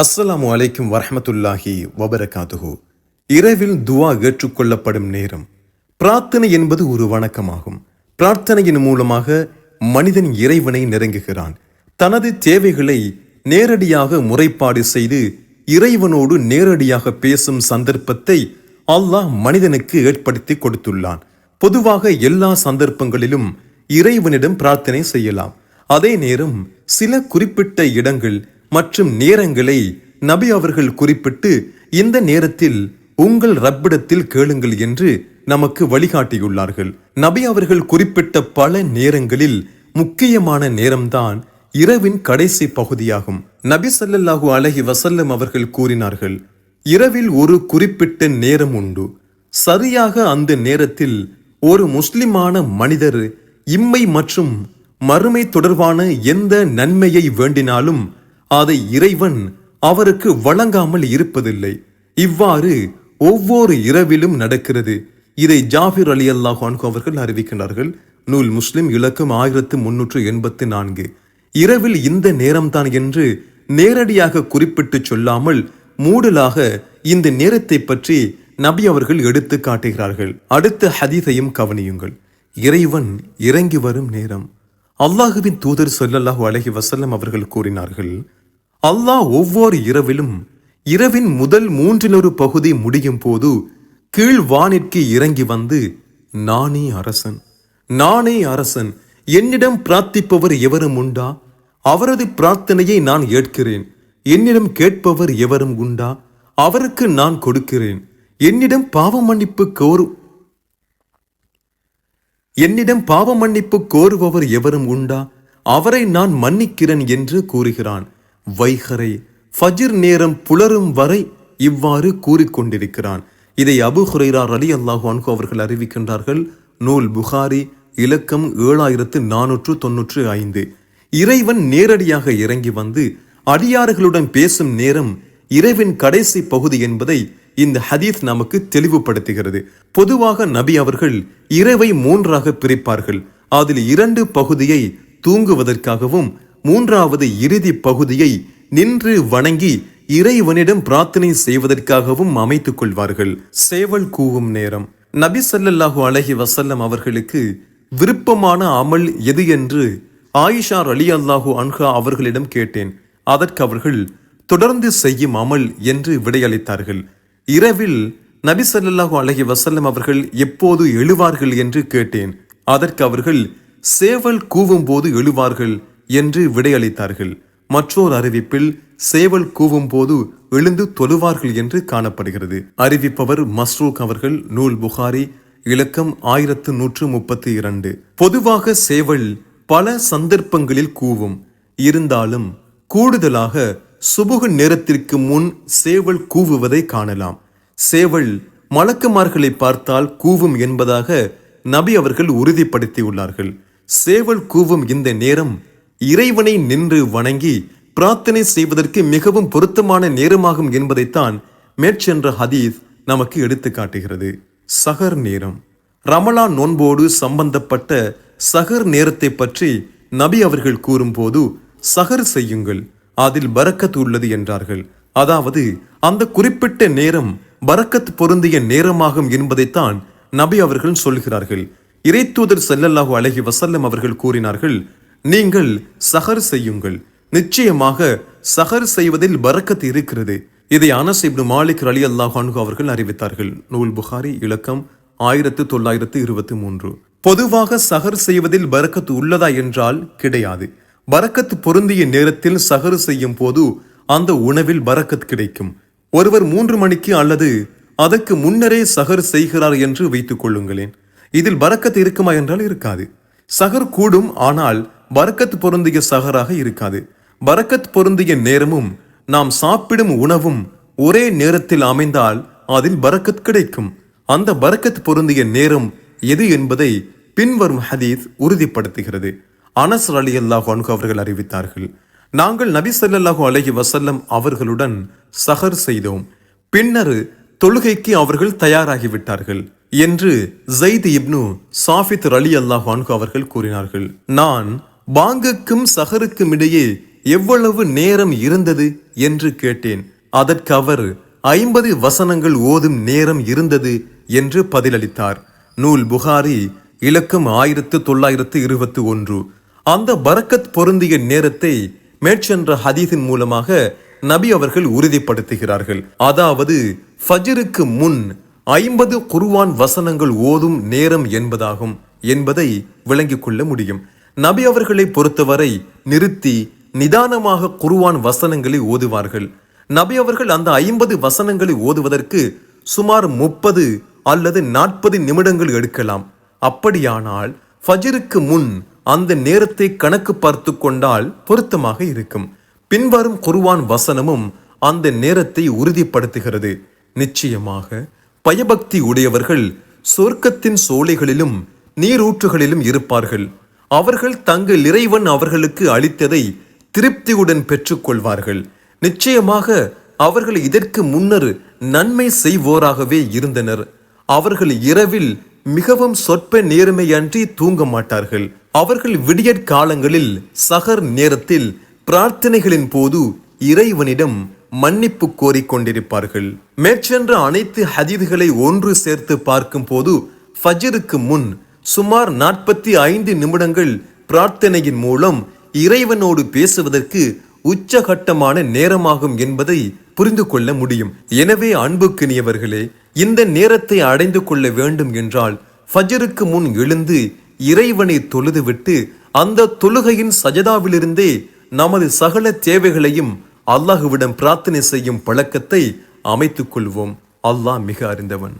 அஸ்ஸலாமு அலைக்கும் வரஹமத்துல்லாஹி வபரகாத்துஹு. இரவில் துவா ஏற்றுக்கொள்ளப்படும் நேரம். பிரார்த்தனை என்பது ஒரு வணக்கமாகும். பிரார்த்தனையின் மூலமாக மனிதன் இறைவனை நெருங்குகிறான். தனது தேவைகளை நேரடியாக முறைப்பாடு செய்து இறைவனோடு நேரடியாக பேசும் சந்தர்ப்பத்தை அல்லாஹ் மனிதனுக்கு ஏற்படுத்தி கொடுத்துள்ளான். பொதுவாக எல்லா சந்தர்ப்பங்களிலும் இறைவனிடம் பிரார்த்தனை செய்யலாம். அதே நேரம் சில குறிப்பிட்ட இடங்கள் மற்றும் நேரங்களை நபி அவர்கள் குறிப்பிட்டு இந்த நேரத்தில் உங்கள் ரப்பிடத்தில் கேளுங்கள் என்று நமக்கு வழிகாட்டியுள்ளார்கள். நபி அவர்கள் குறிப்பிட்ட பல நேரங்களில் முக்கியமான நேரம்தான் இரவின் கடைசி பகுதியாகும். நபி சல்லல்லாஹு அலஹி வசல்லம் அவர்கள் கூறினார்கள் இரவில் ஒரு குறிப்பிட்ட நேரம் உண்டு. சரியாக அந்த நேரத்தில் ஒரு முஸ்லிமான மனிதர் இம்மை மற்றும் மறுமை தொடர்பான எந்த நன்மையை வேண்டினாலும் அதை இறைவன் அவருக்கு வழங்காமல் இருப்பதில்லை. இவ்வாறு ஒவ்வொரு இரவிலும் நடக்கிறது. இதை ஜாஃபிர் அலி அல்லாஹ் அவர்கள் அறிவிக்கின்றார்கள். நூல் முஸ்லிம் இலக்கம் ஆயிரத்து முன்னூற்று எண்பத்து நான்கு. இரவில் இந்த நேரம்தான் என்று நேரடியாக குறிப்பிட்டு சொல்லாமல் மூடலாக இந்த நேரத்தை பற்றி நபி அவர்கள் எடுத்து காட்டுகிறார்கள். அடுத்த ஹதீஸையும் கவனியுங்கள். இறைவன் இறங்கி வரும் நேரம். அல்லாஹுவின் தூதர் சொல்லல்லாஹு அலஹி வசல்லம் அவர்கள் கூறினார்கள் அல்லாஹ் ஒவ்வொரு இரவிலும் இரவின் முதல் மூன்றிலொரு பகுதி முடியும் போது கீழ் வானிற்கு இறங்கி வந்து நானே அரசன் நானே அரசன் என்னிடம் பிரார்த்திப்பவர் எவரும் உண்டா? அவரது பிரார்த்தனையை நான் ஏற்கிறேன். என்னிடம் கேட்பவர் எவரும் உண்டா? அவருக்கு நான் கொடுக்கிறேன். என்னிடம் பாவ மன்னிப்பு கோரு என்னிடம் பாவ மன்னிப்பு கோருபவர் எவரும் உண்டா? அவரை நான் மன்னிக்கிறேன் என்று கூறுகிறான். வைகரை ஃபஜிர் நேரம் புலரும் வரை இவ்வாறு கூறிக்கொண்டிருக்கிறான். இதை அபு ஹுரைரார் அலி அல்லாஹு அன்கு அவர்கள் அறிவிக்கின்றார்கள். நூல் புகாரி இலக்கம் ஏழாயிரத்து நானூற்று தொன்னூற்று ஐந்து. இறைவன் நேரடியாக இறங்கி வந்து அடியார்களுடன் பேசும் நேரம் இறைவின் கடைசி பகுதி என்பதை இந்த ஹதீஸ் நமக்கு தெளிவுபடுத்துகிறது. பொதுவாக நபி அவர்கள் இரவை மூன்றாக பிரிப்பார்கள். அதில் இரண்டு பகுதியை தூங்குவதற்காகவும் மூன்றாவது இறுதி பகுதியை நின்று வணங்கி இறைவனிடம் பிரார்த்தனை செய்வதற்காகவும் அமைத்துக் கொள்வார்கள். சேவல் கூவும் நேரம். நபி சல்லல்லாஹு அலஹி வசல்லம் அவர்களுக்கு விருப்பமான அமல் எது என்று ஆயிஷா அலி அல்லாஹு அன்ஹா அவர்களிடம் கேட்டேன். அதற்கு அவர்கள் தொடர்ந்து செய்யும் அமல் என்று விடையளித்தார்கள். இரவில் நபி ஸல்லல்லாஹு அலஹி வசல்லம் அவர்கள் எப்போது எழுவார்கள் என்று கேட்டேன். அதற்கு அவர்கள் சேவல் கூவும் போது எழுவார்கள் என்று விடையளித்தார்கள். மற்றொரு அறிவிப்பில் சேவல் கூவும் போது எழுந்து தொழுவார்கள் என்று காணப்படுகிறது. அறிவிப்பவர் மஸ்ரூக் அவர்கள் நூல் புகாரி இலக்கம் ஆயிரத்து நூற்று முப்பத்தி இரண்டு. பொதுவாக சேவல் பல சந்தர்ப்பங்களில் கூவும். இருந்தாலும் கூடுதலாக சுபுக நேரத்திற்கு முன் சேவல் கூவுவதை காணலாம். சேவல் மலக்குமார்களை பார்த்தால் கூவும் என்பதாக நபி அவர்கள் உறுதிப்படுத்தியுள்ளார்கள். சேவல் கூவும் இந்த நேரம் இறைவனை நின்று வணங்கி பிரார்த்தனை செய்வதற்கு மிகவும் பொருத்தமான நேரமாகும் என்பதைத்தான் மேற்சென்ற ஹதீஸ் நமக்கு எடுத்து காட்டுகிறது சகர் நேரம். ரமலான் நோன்போடு சம்பந்தப்பட்ட சகர் நேரத்தை பற்றி நபி அவர்கள் கூறும்போது சகர் செய்யுங்கள் அதில் பரக்கத் உள்ளது என்றார்கள். அதாவது அந்த குறிப்பிட்ட நேரம் பரக்கத் பொருந்திய நேரமாகும் என்பதைத்தான் நபி அவர்கள் சொல்கிறார்கள். இறைத்தூதர் செல்லல்லாஹு அழகி வசல்லம் அவர்கள் கூறினார்கள் நீங்கள் சஹர் செய்யுங்கள். நிச்சயமாக சஹர் செய்வதில் பறக்கத்து இருக்கிறது. இதை அனஸ் இப்னு மாலிக் அலி அல்லாஹ் அவர்கள் அறிவித்தார்கள். நூல் புகாரி இலக்கம் ஆயிரத்து தொள்ளாயிரத்து இருபத்தி மூன்று. பொதுவாக சஹர் செய்வதில் பறக்கத்து உள்ளதா என்றால் கிடையாது. பறக்கத்து பொருந்திய நேரத்தில் சஹர் செய்யும் போது அந்த உணவில் பறக்கத் கிடைக்கும். ஒருவர் மூன்று மணிக்கு அல்லது அதற்கு முன்னரே சஹர் செய்கிறார் என்று வைத்துக் கொள்ளுங்களேன். இதில் பறக்கத்து இருக்குமா என்றால் இருக்காது. சஹர் கூடும் ஆனால் பரக்கத் பொருந்திய சகராக இருக்காது. பரக்கத் பொருந்திய நேரமும் நாம் சாப்பிடும் உணவும் ஒரே நேரத்தில் அமைந்தால் அதில் பரக்கத் கிடைக்கும். அந்த பரக்கத் பொருந்திய நேரம் எது என்பதை பின்வரும் ஹதீஸ் உறுதிப்படுத்துகிறது. அனஸ் அலி அல்லாஹ் அவர்கள் அறிவித்தார்கள். நாங்கள் நபி சல்லாஹு அலஹி வசல்லம் அவர்களுடன் சஹர் செய்தோம். பின்னர் தொழுகைக்கு அவர்கள் தயாராகிவிட்டார்கள் என்று ஜெயித் இப்னு சாஃபித் அலி அல்லாஹ் அவர்கள் கூறினார்கள். நான் பாங்குக்கும் சஹருக்கும் இடையே எவ்வளவு நேரம் இருந்தது என்று கேட்டேன். அதற்கு அவர் ஐம்பது வசனங்கள் ஓதும் நேரம் இருந்தது என்று பதிலளித்தார். நூல் புகாரி இலக்கம் ஆயிரத்து தொள்ளாயிரத்து இருபத்தி ஒன்று. அந்த பரக்கத் பொருந்திய நேரத்தை மேற்சென்ற ஹதீஸின் மூலமாக நபி அவர்கள் உறுதிப்படுத்துகிறார்கள். அதாவது ஃபஜிருக்கு முன் ஐம்பது குருவான் வசனங்கள் ஓதும் நேரம் என்பதாகும் என்பதை விளங்கிக் கொள்ள முடியும். நபி அவர்களை பொறுத்தவரை நிறுத்தி நிதானமாக குருவான் வசனங்களை ஓதுவார்கள். நபி அவர்கள் அந்த ஐம்பது வசனங்களை ஓதுவதற்கு சுமார் முப்பது அல்லது நாற்பது நிமிடங்கள் எடுக்கலாம். அப்படியானால் ஃபஜ்ருக்கு முன் அந்த நேரத்தை கணக்கு பார்த்து கொண்டால் பொருத்தமாக இருக்கும். பின்வரும் குருவான் வசனமும் அந்த நேரத்தை உறுதிப்படுத்துகிறது. நிச்சயமாக பயபக்தி உடையவர்கள் சொர்க்கத்தின் சோலைகளிலும் நீரூற்றுகளிலும் இருப்பார்கள். அவர்கள் தங்கள் இறைவன் அவர்களுக்கு அளித்ததை திருப்தியுடன் பெற்றுக்கொள்வார்கள். நிச்சயமாக அவர்கள் இதற்கு முன்னர் நன்மை செய்வோராகவே இருந்தனர். அவர்கள் இரவில் மிகவும் சொற்ப நேர்மையன்றி தூங்க மாட்டார்கள். அவர்கள் விடியற் காலங்களில் சகர் நேரத்தில் பிரார்த்தனைகளின் போது இறைவனிடம் மன்னிப்பு கோரிக்கொண்டிருப்பார்கள் மேற்சென்ற அனைத்து ஹதீதுகளை ஒன்று சேர்த்து பார்க்கும் போது ஃபஜ்ருக்கு முன் சுமார் நாற்பத்தி ஐந்து நிமிடங்கள் பிரார்த்தனையின் மூலம் இறைவனோடு பேசுவதற்கு உச்சகட்டமான நேரமாகும் என்பதை புரிந்து கொள்ள முடியும். எனவே அன்புக்கினியவர்களே இந்த நேரத்தை அடைந்து கொள்ள வேண்டும் என்றால் ஃபஜருக்கு முன் எழுந்து இறைவனை தொழுதுவிட்டு அந்த தொழுகையின் சஜதாவிலிருந்தே நமது சகல தேவைகளையும் அல்லாஹுவிடம் பிரார்த்தனை செய்யும் பழக்கத்தை அமைத்துக் கொள்வோம். அல்லாஹ் மிக அறிந்தவன்.